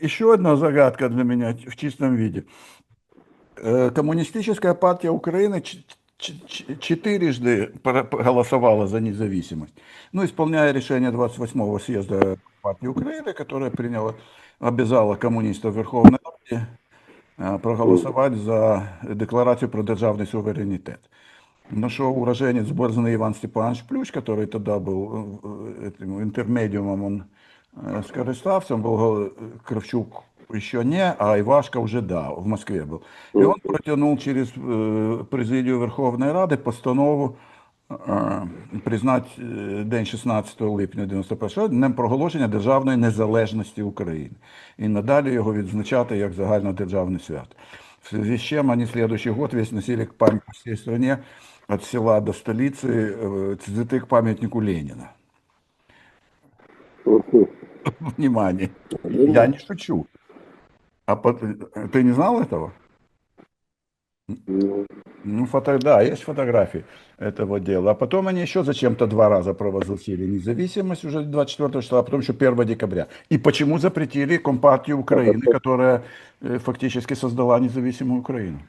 Еще одна загадка для меня в чистом виде. Э, Коммунистическая партия Украины ч- ч- ч- четырежды про- голосовала за независимость. Ну, исполняя решение 28-го съезда партии Украины, которое приняло, обязало коммунистов Верховной Раді э, проголосовать за декларацию про державный суверенитет. Но что уроженец Борзный Иван Степанович Плющ, который тогда был э, этим интермедиумом, он э, скористався, он был го- Кравчук еще не, а Ивашка уже да, в Москве был. И он протянул через э, президию Верховної Ради постанову е, признати е, день 16 липня 91 днем проголошення державної незалежності України. І надалі його відзначати як загальнодержавне свято. В связи с чем они следующий год весь носили к памяти всей стране от села до столицы э, цветы к памятнику Ленина. Внимание. Я не шучу. А по- ты не знал этого? Ну, Ну, фото, да, есть фотографии этого дела. А потом они еще зачем-то два раза провозгласили независимость уже 24 числа, а потом еще 1 декабря. И почему запретили Компартию Украины, которая э, фактически создала независимую Украину?